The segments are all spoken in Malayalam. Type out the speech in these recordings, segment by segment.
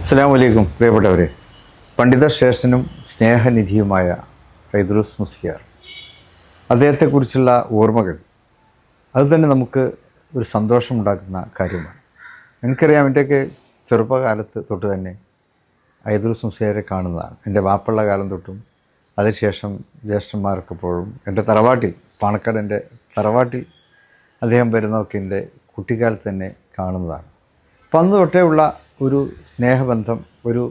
അസ്സാം വലൈക്കും പ്രിയപ്പെട്ടവരെ. പണ്ഡിത ശേഷനും സ്നേഹനിധിയുമായ ഹൈദ്രൂസ് മുസ്ലിയാർ. അദ്ദേഹത്തെക്കുറിച്ചുള്ള ഓർമ്മകൾ അതുതന്നെ നമുക്ക് ഒരു സന്തോഷമുണ്ടാക്കുന്ന കാര്യമാണ്. എനിക്കറിയാം എന്റെയൊക്കെ ചെറുപ്പകാലത്ത് തൊട്ട് തന്നെ ഹൈദ്രൂസ് മുസ്ലിയാരെ കാണുന്നതാണ്. എന്റെ വാപ്പുള്ള കാലം തൊട്ടും അതിനുശേഷം ജ്യേഷ്ഠന്മാർക്കെപ്പോഴും എന്റെ തറവാട്ടിൽ പാണക്കാട് എന്റെ തറവാട്ടിൽ അദ്ദേഹം വരുന്നതൊക്കെ എന്റെ കുട്ടിക്കാലത്ത് തന്നെ കാണുന്നതാണ്. അപ്പം അന്ന് തൊട്ടേ ഉള്ള ഒരു സ്നേഹബന്ധം ഒരു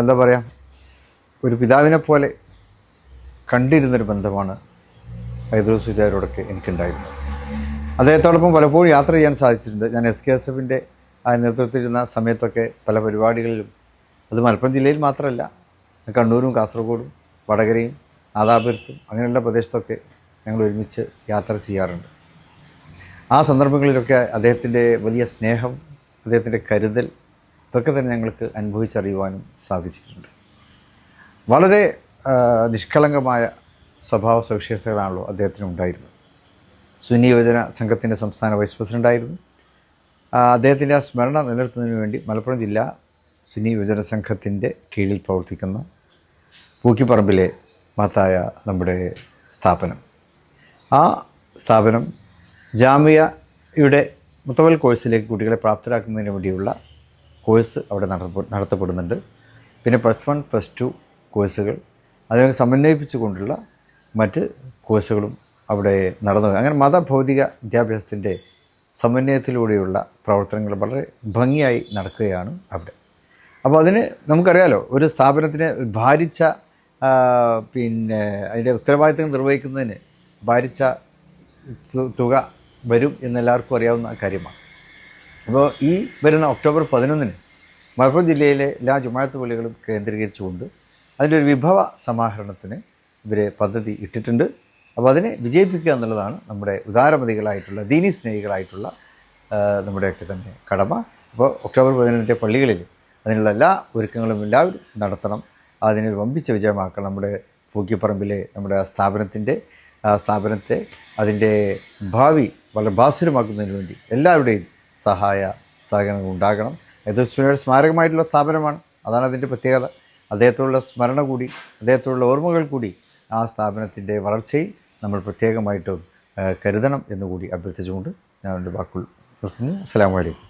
എന്താ പറയുക ഒരു പിതാവിനെ പോലെ കണ്ടിരുന്നൊരു ബന്ധമാണ് ഹൈദ്രൂസുചാരോടൊക്കെ എനിക്കുണ്ടായിരുന്നത്. അദ്ദേഹത്തോടൊപ്പം പലപ്പോഴും യാത്ര ചെയ്യാൻ സാധിച്ചിട്ടുണ്ട്. ഞാൻ എസ് കെ എസ് എഫിന്റെ ആ നേതൃത്വത്തിലിരുന്ന സമയത്തൊക്കെ പല പരിപാടികളിലും അത് മലപ്പുറം ജില്ലയിൽ മാത്രമല്ല കണ്ണൂരും കാസർഗോഡും വടകരയും നാദാപുരത്തും അങ്ങനെയുള്ള പ്രദേശത്തൊക്കെ ഞങ്ങൾ ഒരുമിച്ച് യാത്ര ചെയ്യാറുണ്ട്. ആ സന്ദർഭങ്ങളിലൊക്കെ അദ്ദേഹത്തിന്റെ വലിയ സ്നേഹം അദ്ദേഹത്തിന്റെ കരുതൽ ഇതൊക്കെ തന്നെ ഞങ്ങൾക്ക് അനുഭവിച്ചറിയുവാനും സാധിച്ചിട്ടുണ്ട്. വളരെ നിഷ്കളങ്കമായ സ്വഭാവ സവിശേഷതകളാണല്ലോ അദ്ദേഹത്തിന് ഉണ്ടായിരുന്നത്. സുന്നി യുവജന സംഘത്തിന്റെ സംസ്ഥാന വൈസ് പ്രസിഡന്റായിരുന്നു അദ്ദേഹത്തിന്റെ ആ സ്മരണ നിലനിർത്തുന്നതിന് വേണ്ടി മലപ്പുറം ജില്ലാ സുന്നി യുവജന സംഘത്തിന്റെ കീഴിൽ പ്രവർത്തിക്കുന്ന പൂക്കിപ്പറമ്പിലെ മഹത്തായ നമ്മുടെ സ്ഥാപനം. ആ സ്ഥാപനം ജാമിയയുടെ മുത്തവൽ കോഴ്സിലേക്ക് കുട്ടികളെ പ്രാപ്തരാക്കുന്നതിന് വേണ്ടിയുള്ള കോഴ്സ് അവിടെ നടത്തപ്പെ- നടത്തപ്പെടുന്നുണ്ട്. പിന്നെ പ്ലസ് വൺ പ്ലസ് ടു കോഴ്സുകൾ. അതിനെ സമന്വയിപ്പിച്ചുകൊണ്ടുള്ള മറ്റ് കോഴ്സുകളും അവിടെ നടന്നു. അങ്ങനെ മതഭൗതിക വിദ്യാഭ്യാസത്തിന്റെ സമന്വയത്തിലൂടെയുള്ള പ്രവർത്തനങ്ങൾ വളരെ ഭംഗിയായി നടക്കുകയാണ് അവിടെ. അപ്പോൾ അതിന് നമുക്കറിയാലോ ഒരു സ്ഥാപനത്തിന് ഭാരിച്ച പിന്നെ അതിന്റെ ഉത്തരവാദിത്തങ്ങൾ നിർവഹിക്കുന്നതിന് ഭാരിച്ച തുക വരും എന്നെല്ലാവർക്കും അറിയാവുന്ന കാര്യമാണ്. അപ്പോൾ ഈ വരുന്ന ഒക്ടോബർ പതിനൊന്നിന് മലപ്പുറം ജില്ലയിലെ എല്ലാ ജുമായത്ത് പള്ളികളും കേന്ദ്രീകരിച്ചുകൊണ്ട് അതിന്റെ ഒരു വിഭവ സമാഹരണത്തിന് ഇവർ പദ്ധതി ഇട്ടിട്ടുണ്ട്. അപ്പോൾ അതിനെ വിജയിപ്പിക്കുക എന്നുള്ളതാണ് നമ്മുടെ ഉദാരമതികളായിട്ടുള്ള ദീനി സ്നേഹികളായിട്ടുള്ള നമ്മുടെയൊക്കെ തന്നെ കടമ. അപ്പോൾ ഒക്ടോബർ പതിനൊന്നിന്റെ പള്ളികളിൽ അതിനുള്ള എല്ലാ ഒരുക്കങ്ങളും എല്ലാവരും നടത്തണം. അതിനെ വമ്പിച്ച വിജയമാക്കണം നമ്മുടെ പൂക്കിപ്പറമ്പിലെ നമ്മുടെ സ്ഥാപനത്തിന്റെ സ്ഥാപനത്തെ അതിന്റെ ഭാവി വളരെ ഭാസുരമാക്കുന്നതിന് വേണ്ടി എല്ലാവരുടെയും സഹായ സഹകരണങ്ങൾ ഉണ്ടാകണം. യഥോസ്മയുടെ സ്മാരകമായിട്ടുള്ള സ്ഥാപനമാണ്. അതാണ് അതിന്റെ പ്രത്യേകത. അദ്ദേഹത്തോടുള്ള സ്മരണ കൂടി അദ്ദേഹത്തോടുള്ള ഓർമ്മകൾ കൂടി ആ സ്ഥാപനത്തിന്റെ വളർച്ചയിൽ നമ്മൾ പ്രത്യേകമായിട്ടും കരുതണം എന്നുകൂടി അഭ്യർത്ഥിച്ചുകൊണ്ട് ഞാൻ എന്റെ വാക്കുകൾ നിർത്തുന്നു. അസ്സാം വലൈക്കും